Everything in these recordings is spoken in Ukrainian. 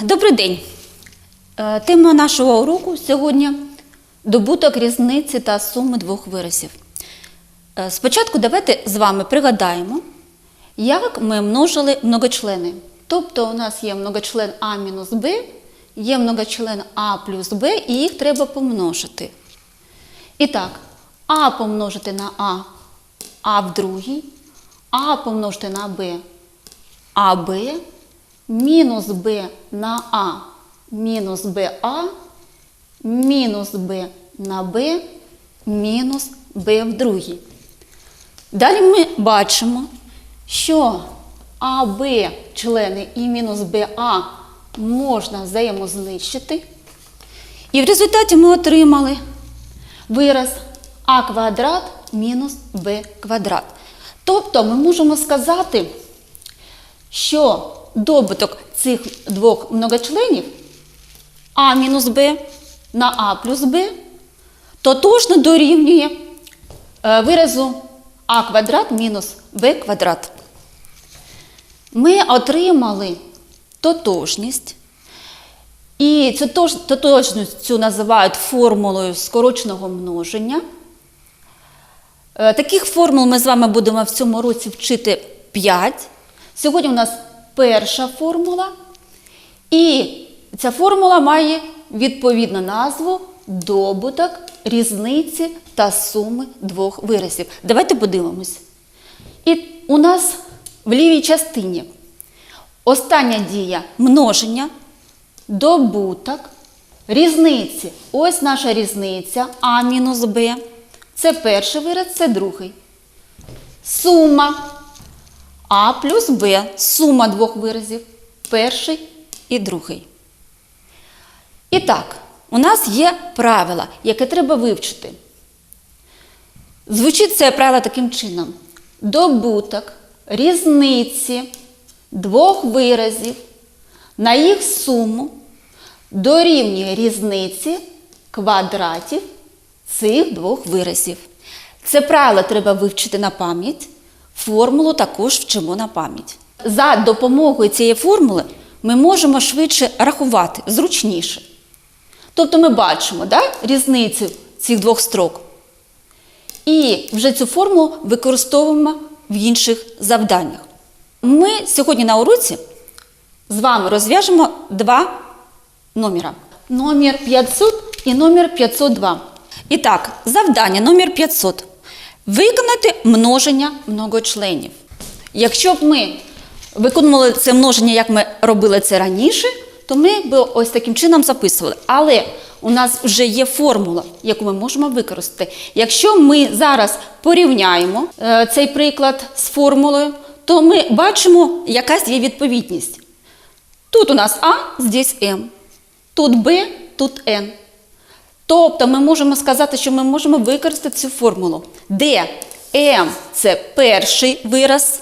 Добрий день. Е, Тема нашого уроку сьогодні добуток різниці та суми двох виразів. Е, Спочатку давайте з вами пригадаємо, як ми множили многочлени. Тобто у нас є многочлен А мінус Б, є многочлен А плюс Б, і їх треба помножити. І так, А помножити на А, А в другій, А помножити на Б, АБ мінус Б на А мінус БА мінус Б на Б мінус Б в другій. Далі ми бачимо, що АБ члени і мінус БА можна взаємознищити. І в результаті ми отримали вираз А квадрат мінус Б квадрат. Тобто ми можемо сказати, що добуток цих двох многочленів А мінус Б на А плюс Б тотожно дорівнює е, виразу А квадрат мінус Б квадрат. Ми отримали тотожність. І цю тож- тотожність цю називають формулою скороченого множення. Е, Таких формул ми з вами будемо в цьому році вчити 5. Сьогодні у нас перша формула. І ця формула має відповідну назву добуток різниці та суми двох виразів. Давайте подивимось. І у нас в лівій частині остання дія множення, добуток, різниці. Ось наша різниця А мінус Б. Це перший вираз, це другий. Сума А плюс Б. Сума двох виразів. Перший і другий. І так, у нас є правило, яке треба вивчити. Звучить це правило таким чином: добуток різниці двох виразів на їх суму дорівнює різниці квадратів цих двох виразів. Це правило треба вивчити на пам'ять. Формулу також вчимо на пам'ять. За допомогою цієї формули ми можемо швидше рахувати, зручніше. Тобто ми бачимо да, різницю цих двох строк. І вже цю формулу використовуємо в інших завданнях. Ми сьогодні на уроці з вами розв'яжемо два номера. Номер 500 і номер 502. І так, завдання номер 500. Виконати множення многочленів. Якщо б ми виконували це множення, як ми робили це раніше, то ми б ось таким чином записували. Але у нас вже є формула, яку ми можемо використати. Якщо ми зараз порівняємо е, цей приклад з формулою, то ми бачимо, якась є відповідність. Тут у нас А, здесь М. Тут Б, тут Н. Тобто ми можемо сказати, що ми можемо використати цю формулу, де М це перший вираз,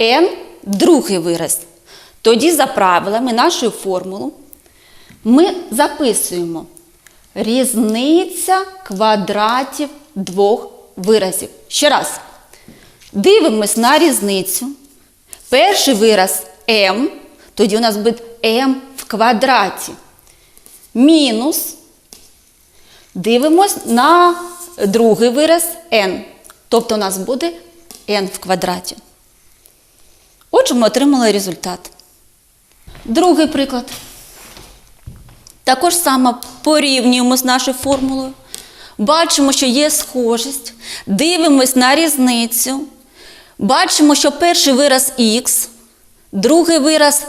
Н другий вираз. Тоді за правилами нашої формули ми записуємо різниця квадратів двох виразів. Ще раз. Дивимось на різницю. Перший вираз М, тоді у нас буде М в квадраті. Мінус. Дивимось на другий вираз n. Тобто у нас буде n в квадраті. Отже, ми отримали результат. Другий приклад. Також саме порівнюємо з нашою формулою. Бачимо, що є схожість. Дивимось на різницю. Бачимо, що перший вираз х, другий вираз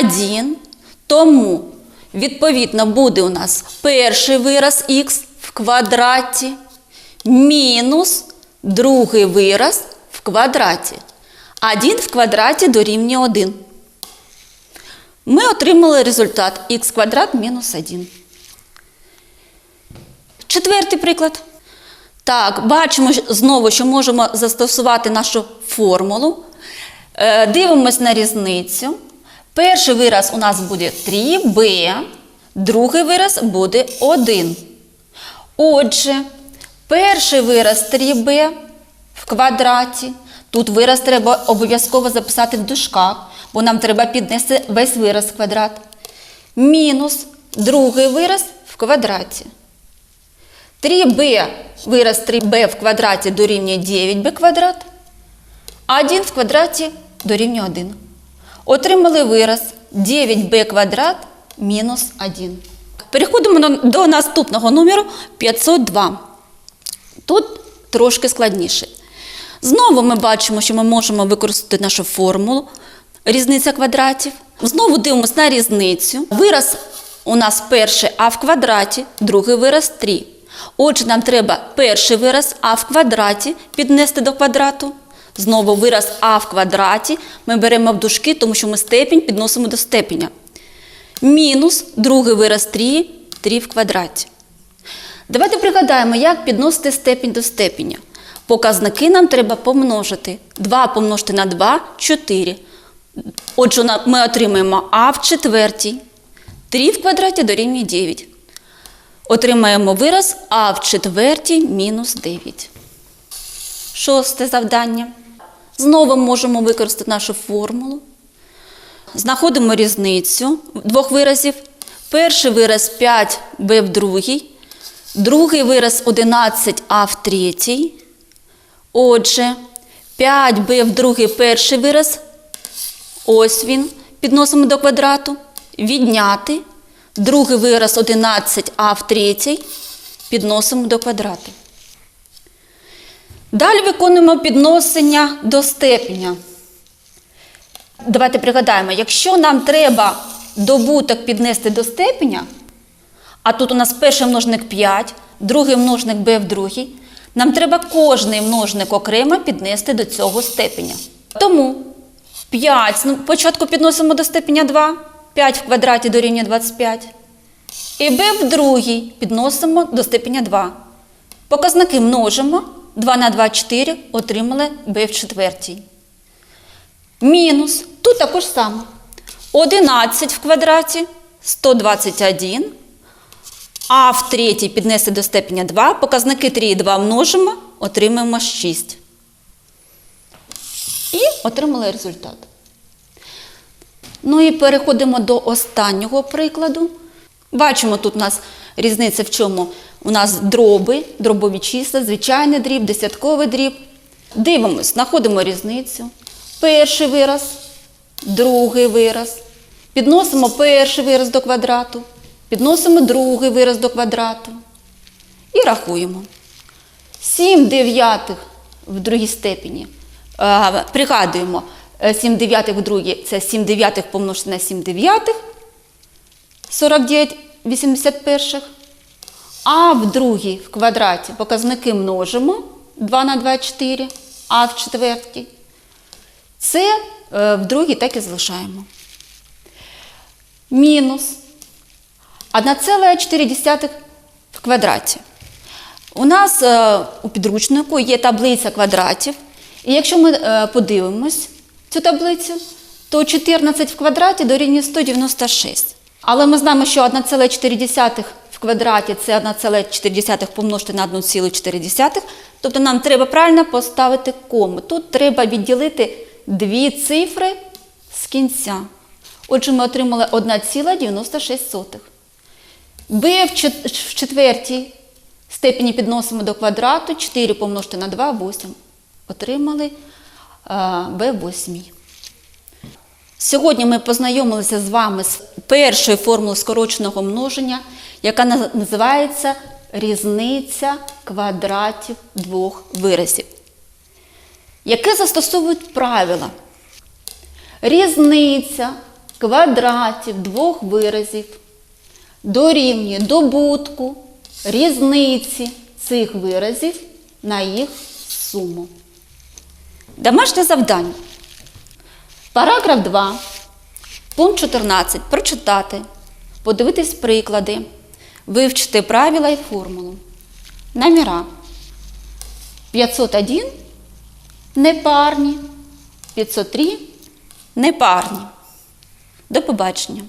1. Тому, відповідно, буде у нас перший вираз х в квадраті мінус другий вираз в квадраті. 1 в квадраті дорівнює 1. Ми отримали результат х квадрат мінус 1. Четвертий приклад. Так, бачимо знову, що можемо застосувати нашу формулу. Е, Дивимось на різницю. Перший вираз у нас буде 3b, другий вираз буде 1. Отже, перший вираз 3b в квадраті. Тут вираз треба обов'язково записати в дужках, бо нам треба піднести весь вираз в квадрат. мінус другий вираз в квадраті. 3b вираз 3b в квадраті дорівнює 9b квадрат, а 1 в квадраті дорівнює 1. Отримали вираз 9b квадрат мінус 1. Переходимо до наступного номеру 502. Тут трошки складніше. Знову ми бачимо, що ми можемо використати нашу формулу різниця квадратів. Знову дивимося на різницю. Вираз у нас перший а в квадраті, другий вираз 3. Отже, нам треба перший вираз а в квадраті піднести до квадрату. Знову вираз а в квадраті ми беремо в дужки, тому що ми степінь підносимо до степеня. Мінус другий вираз 3, 3 в квадраті. Давайте пригадаємо, як підносити степінь до степеня. Показники нам треба помножити. 2 помножити на 2 – 4. Отже, ми отримаємо а в четвертій. 3 в квадраті дорівнює 9. Отримаємо вираз а в четвертій мінус 9. Шосте завдання. Знову можемо використати нашу формулу. Знаходимо різницю двох виразів. Перший вираз 5b в другій, другий вираз 11а в третій. Отже, 5b в другий перший вираз. Ось він. Підносимо до квадрату. Відняти. Другий вираз 11а в третій. Підносимо до квадрату. Далі виконуємо підносення до степеня. Давайте пригадаємо, якщо нам треба добуток піднести до степеня, а тут у нас перший множник 5, другий множник b в другій, нам треба кожний множник окремо піднести до цього степеня. Тому 5 ну, спочатку підносимо до степеня 2, 5 в квадраті дорівнює 25. І b в другій підносимо до степеня 2. Показники множимо. 2 на 2 – 4, отримали b в четвертій. Мінус. Тут також саме. 11 в квадраті 121. А в третій піднести до степеня 2. Показники 3 і 2 множимо, отримаємо 6. І отримали результат. Ну і переходимо до останнього прикладу. Бачимо, тут у нас різниця в чому? У нас дроби, дробові числа, звичайний дріб, десятковий дріб. Дивимось, знаходимо різницю. Перший вираз, другий вираз. Підносимо перший вираз до квадрату, підносимо другий вираз до квадрату. І рахуємо. 7 дев'ятих в другій степені. Е, Пригадуємо, е, 7 дев'ятих в другій це 7 дев'ятих помножити на 7 дев'ятих. 49 81. А в другій в квадраті показники множимо 2 на 2 – 4, а в четвертій. Це е, в другій так і залишаємо. Мінус 1,4 в квадраті. У нас е, у підручнику є таблиця квадратів. І якщо ми е, подивимось цю таблицю, то 14 в квадраті дорівнює 196. Але ми знаємо, що 1,4 в квадраті це 1,4 помножити на 1,4. Тобто нам треба правильно поставити кому. Тут треба відділити дві цифри з кінця. Отже, ми отримали 1,96. b в четвертій степені підносимо до квадрату, 4 помножити на 2 – 8. Отримали b в восьмій. Сьогодні ми познайомилися з вами з першою формулою скороченого множення, яка називається різниця квадратів двох виразів. Яке застосовують правила? Різниця квадратів двох виразів дорівнює добутку різниці цих виразів на їх суму. Домашнє завдання. Параграф 2, пункт 14. Прочитати, подивитись приклади, вивчити правила і формулу. Номера. 501 непарні, 503 непарні. До побачення.